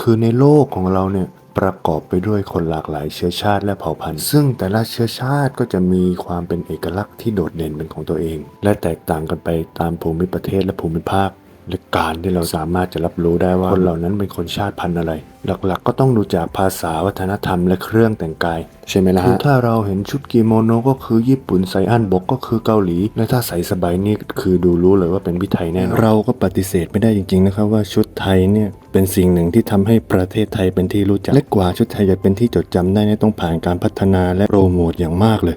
คือในโลกของเราเนี่ยประกอบไปด้วยคนหลากหลายเชื้อชาติและเผ่าพันธุ์ ซึ่งแต่ละเชื้อชาติก็จะมีความเป็นเอกลักษณ์ที่โดดเด่นเป็นของตัวเอง และแตกต่างกันไปตามภูมิประเทศและภูมิภาค และการที่เราสามารถจะรับรู้ได้ว่าคนเหล่านั้นเป็นคนชาติพันธุ์อะไร หลักๆ ก็ต้องดูจากภาษาวัฒนธรรมและเครื่องแต่งกาย ใช่ไหมล่ะคือถ้าเราเห็นชุดกิโมโนก็คือญี่ปุ่นใส่อันบกก็คือเกาหลี และถ้าใส่สบายนี่คือดูรู้เลยว่าเป็นวิไทยแน่นอนเราก็ปฏิเสธไม่ได้จริงๆนะครับว่าชุดไทยเนี่ยเป็นสิ่งหนึ่งที่ทำให้ประเทศไทยเป็นที่รู้จักและกว่าชุดไทยจะเป็นที่จดจำได้เนี่ยต้องผ่านการพัฒนาและโปรโมทอย่างมากเลย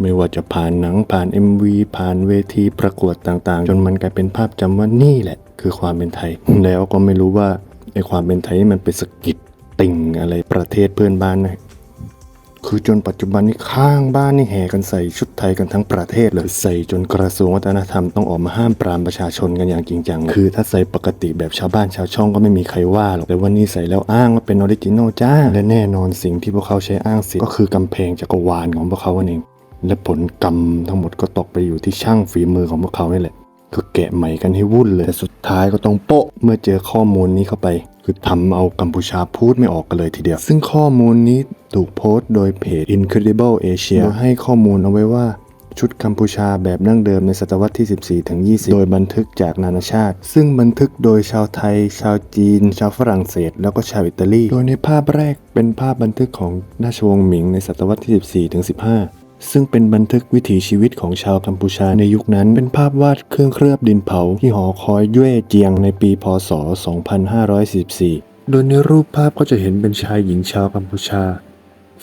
ไม่ว่าจะผ่านหนังผ่าน MV ผ่านเวทีประกวดต่างๆ จนมันกลายเป็นภาพจำว่านี่แหละ คือความเป็นไทย แล้วก็ไม่รู้ว่าไอความเป็นไทยมันเป็นสะกิดติ่งอะไรประเทศเพื่อนบ้านนะคือจนปัจจุบันนี้ข้างบ้านนี่แห่กันใส่ชุดไทยกันทั้งประเทศเลยใส่จนกระทรวงวัฒนธรรมต้องออกมาห้ามปรามประชาชนกันอย่างจริงจังคือถ้าใส่ปกติแบบชาวบ้านชาวช่องก็ไม่มีใครว่าหรอกแต่วันนี้ใส่แล้วอ้างว่าเป็นออริจินอลจ้า และแน่นอนสิ่งที่พวกเขาใช้อ้างสิก็คือกำแพงจักรวาลของพวกเขาเอง และผลกรรมทั้งหมดก็ตกไปอยู่ที่ช่างฝีมือของพวกเขานี่แหละคือแกะใหม่กันให้วุ่นเลย แต่สุดท้ายก็ต้องโปะเมื่อเจอข้อมูลนี้เข้าไป คือทำเอากัมพูชาพูดไม่ออกกันเลยทีเดียว ซึ่งข้อมูลนี้ถูกโพสต์โดยเพจ Incredible Asia โดยให้ข้อมูลเอาไว้ว่าชุดกัมพูชาแบบดั้งเดิมในศตวรรษที่ 14 ถึง 20 โดยบันทึกจากนานาชาติ ซึ่งบันทึกโดยชาวไทย ชาวจีน ชาวฝรั่งเศส แล้วก็ชาวอิตาลี โดยในภาพแรกเป็นภาพบันทึกของราชวงศ์หมิงในศตวรรษที่ 14 ถึง 15 ซึ่งเป็นบันทึกวิถีชีวิตของชาวกัมพูชาในยุคนั้น เป็นภาพวาดเครื่องเคลือบดินเผาที่หอคอยย่วยเจียงในปีพศ 2544 โดยในรูปภาพก็จะเห็นเป็นชายหญิงชาวกัมพูชา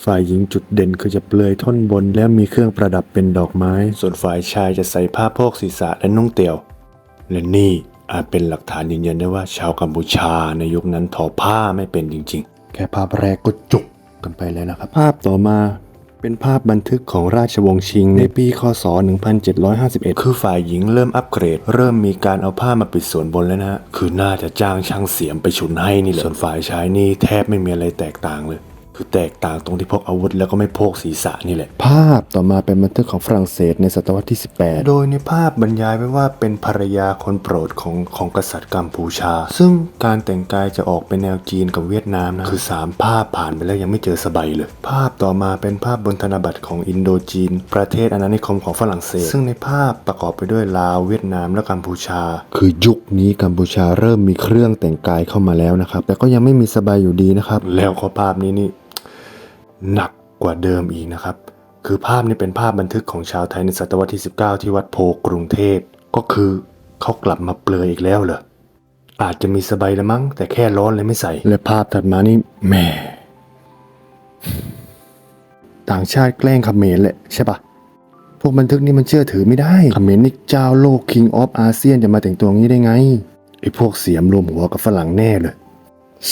ฝ่ายหญิงจุดเด่นคือจะเปลือยท่อนบนและมีเครื่องประดับเป็นดอกไม้ ส่วนฝ่ายชายจะใส่ผ้าโพกศีรษะและนุ่งเตี่ยว และนี่อาจเป็นหลักฐานยืนยันได้ว่าชาวกัมพูชาในยุคนั้นทอผ้าไม่เป็นจริง ๆ แค่ภาพแรกก็จุกกันไปแล้วนะครับ ภาพต่อมา เป็นภาพบันทึกของราชวงศ์ชิงในปี คศ 1751 คือฝ่ายหญิงเริ่มอัปเกรด เริ่มมีการเอาผ้ามาปิดส่วนบนแล้วนะฮะคือน่าจะจ้างช่างเสียมไปชุนให้นี่แหละส่วนฝ่ายชายนี่แทบไม่มีอะไรแตกต่างเลย คือแตกต่างตรงที่พกอาวุธแล้วก็ไม่พกศีรษะนี่แหละ ภาพต่อมาเป็นบันทึกของฝรั่งเศสในศตวรรษที่ 18 โดยในภาพบรรยายไว้ว่าเป็นภรรยาคนโปรดของของกษัตริย์กัมพูชา ซึ่งการแต่งกายจะออกเป็นแนวจีนกับเวียดนามนะคือ 3 ภาพผ่านไปแล้วยังไม่เจอสบายเลย ภาพต่อมาเป็นภาพบนธนบัตรของอินโดจีน ประเทศอาณานิคมของฝรั่งเศส ซึ่งในภาพประกอบไปด้วยลาวเวียดนามและกัมพูชา คือยุคนี้กัมพูชาเริ่มมีเครื่องแต่งกายเข้ามาแล้วนะครับแต่ก็ยังไม่มีสบายอยู่ดีนะครับแล้วข้อภาพนี้นี่ หนักกว่าเดิมอีกนะครับ คือภาพนี้เป็นภาพบันทึกของชาวไทยในศตวรรษที่ 19 ที่วัดโพกรุงเทพ ก็คือเขากลับมาเปลือยอีกแล้วเหรอ อาจจะมีสบายละมั้ง แต่แค่ร้อนเลยไม่ใส่ และภาพถัดมานี่แหม่ต่างชาติแกล้งเขมรแหละใช่ปะพวกบันทึกนี่มันเชื่อถือไม่ได้เขมรนี่เจ้าโลก King of อาเซียนจะมาแต่งตัวงี้ได้ไงไอ้พวกเสียมรวมหัวกับฝรั่งแน่เลย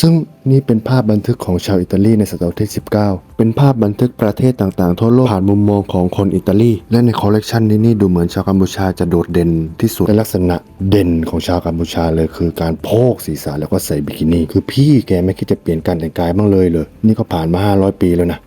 ซึ่งนี่เป็นภาพบันทึกของชาวอิตาลีในศตวรรษที่ 19 เป็นภาพบันทึกประเทศต่างๆ ทั่วโลกผ่านมุมมองของคนอิตาลี และในคอลเลกชันนี้นี่ดูเหมือนชาวกัมพูชาจะโดดเด่นที่สุดในลักษณะเด่นของชาวกัมพูชาเลยคือการโพกศีรษะแล้วก็ใส่บิกินี่ คือพี่แกไม่คิดจะเปลี่ยนการแต่งกายบ้างเลยเลย นี่ก็ผ่านมา 500 ปีแล้วนะ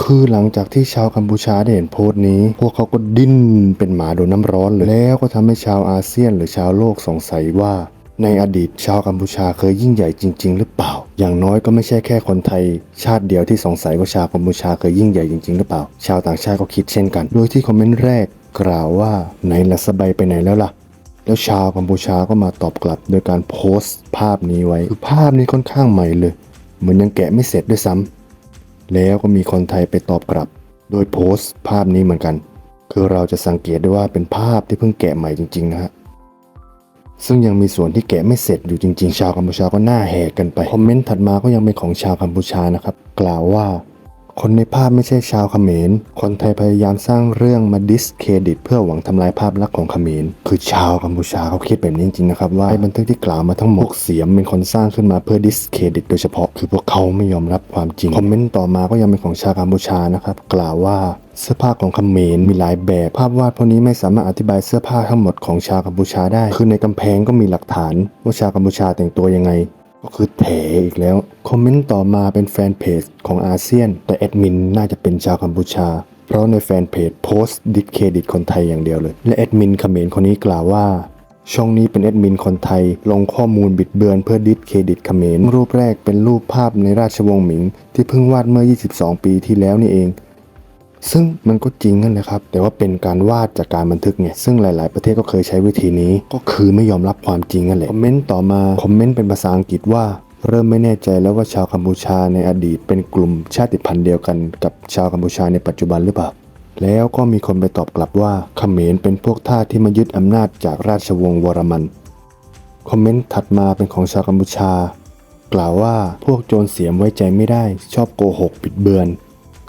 คือหลังจากที่ชาวกัมพูชาได้เห็นโพสต์นี้ พวกเขาก็ดิ้นเป็นหมาโดนน้ำร้อนเลยแล้วก็ทำให้ชาวอาเซียนหรือชาวโลกสงสัยว่า ในอดีตชาวกัมพูชาเคยยิ่งใหญ่จริง ๆ หรือเปล่า อย่างน้อยก็ไม่ใช่แค่คนไทย ชาติเดียวที่สงสัยว่าชาวกัมพูชาเคยยิ่งใหญ่จริง ๆ หรือเปล่า ชาวต่างชาติก็คิดเช่นกัน โดยที่คอมเมนต์แรกกล่าวว่าไหนละสบายไปไหนแล้วล่ะ แล้วชาวกัมพูชาก็มาตอบกลับโดยการโพสต์ภาพนี้ไว้คือภาพนี้ค่อนข้างใหม่เลย เหมือนยังแกะไม่เสร็จด้วยซ้ำแล้วก็มีคนไทยไปตอบกลับ โดยโพสต์ภาพนี้เหมือนกัน คือเราจะสังเกตได้ว่าเป็นภาพที่เพิ่งแกะใหม่จริงๆนะฮะ ซึ่งยังมีส่วนที่แกะไม่เสร็จอยู่จริง ๆ ชาวกัมพูชาก็หน้าแหกกันไป คอมเมนต์ถัดมาก็ยังเป็นของชาวกัมพูชานะครับ กล่าวว่า คนในภาพไม่ใช่ชาวเขมร คนไทยพยายามสร้างเรื่องมาดิสเครดิต เพื่อหวังทำลายภาพลักษณ์ของเขมร คือชาวกัมพูชาเขาคิดแบบนี้จริงๆนะครับว่าไอ้บันทึกที่กล่าวมาทั้งหมดเสียมเป็นคนสร้างขึ้นมาเพื่อดิสเครดิตโดยเฉพาะ คือพวกเขาไม่ยอมรับความจริง คอมเมนต์ต่อมาก็ยังเป็นของชาวกัมพูชานะครับ กล่าวว่า เสื้อผ้าของเขมรมีหลายแบบ ภาพวาดพวกนี้ไม่สามารถอธิบายเสื้อผ้าทั้งหมดของชาวกัมพูชาได้ คือในกำแพงก็มีหลักฐานว่าชาวกัมพูชาแต่งตัวยังไง ก็คือแถอีกแล้ว คอมเมนต์ต่อมาเป็นแฟนเพจของอาเซียน แต่แอดมินน่าจะเป็นชาวกัมพูชา เพราะในแฟนเพจโพสต์ดิสเครดิตคนไทยอย่างเดียวเลย และแอดมินเขมรคนนี้กล่าวว่าช่องนี้เป็นแอดมินคนไทย ลงข้อมูลบิดเบือนเพื่อดิสเครดิตเขมรรูปแรกเป็นรูปภาพในราชวงศ์หมิง ที่เพิ่งวาดเมื่อ 22 ปีที่แล้วนี่เอง ซึ่งมันก็จริงนั่นแหละครับ แต่ว่าเป็นการวาดจากการบันทึกไงซึ่งหลาย ๆ ประเทศก็เคยใช้วิธีนี้ ก็คือไม่ยอมรับความจริงนั่นแหละคอมเมนต์ต่อมาคอมเมนต์เป็นภาษาอังกฤษว่าเริ่มไม่แน่ใจแล้วว่าชาวกัมพูชาในอดีตเป็นกลุ่มชาติพันธุ์เดียวกันกับชาวกัมพูชาในปัจจุบันหรือเปล่า แล้วก็มีคนไปตอบกลับว่าเขมรเป็นพวกท่าที่มายึดอำนาจจากราชวงศ์วรมันคอมเมนต์ถัดมาเป็นของชาวกัมพูชา กล่าวว่าพวกโจรเสียมไว้ใจไม่ได้ ชอบโกหก ปิดเบือน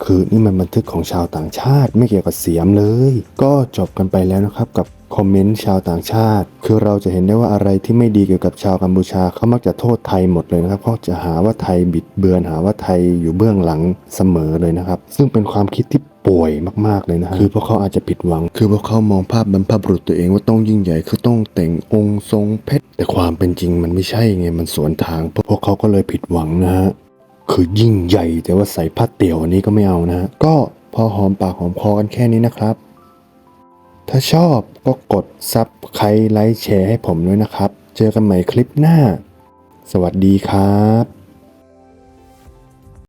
คือนี่มันบันทึกของชาวต่างชาติไม่เกี่ยวกับเสียมเลย ก็จบกันไปแล้วนะครับกับคอมเมนต์ชาวต่างชาติ คือเราจะเห็นได้ว่าอะไรที่ไม่ดีเกี่ยวกับชาวกัมพูชาเขามักจะโทษไทยหมดเลยนะครับเขาจะหาว่าไทยบิดเบือนหาว่าไทยอยู่เบื้องหลังเสมอเลยนะครับ ซึ่งเป็นความคิดที่ป่วยมากๆเลยนะฮะคือพวกเขาอาจจะผิดหวัง คือพวกเขามองภาพบรรพบุรุษตัวเองว่าต้องยิ่งใหญ่คือต้องแต่งองค์ทรงเพชรแต่ความเป็นจริงมันไม่ใช่ไงมันสวนทางพวกเขาก็เลยผิดหวังนะฮะ คือยิ่งใหญ่ แต่ว่าใส่ผ้าเตี่ยวอันนี้ก็ไม่เอานะฮะก็พอหอมปากหอมคอกันแค่นี้นะครับ ถ้าชอบก็กดซับใครไลค์แชร์ให้ผมด้วยนะครับ เจอกันใหม่คลิปหน้า สวัสดีครับ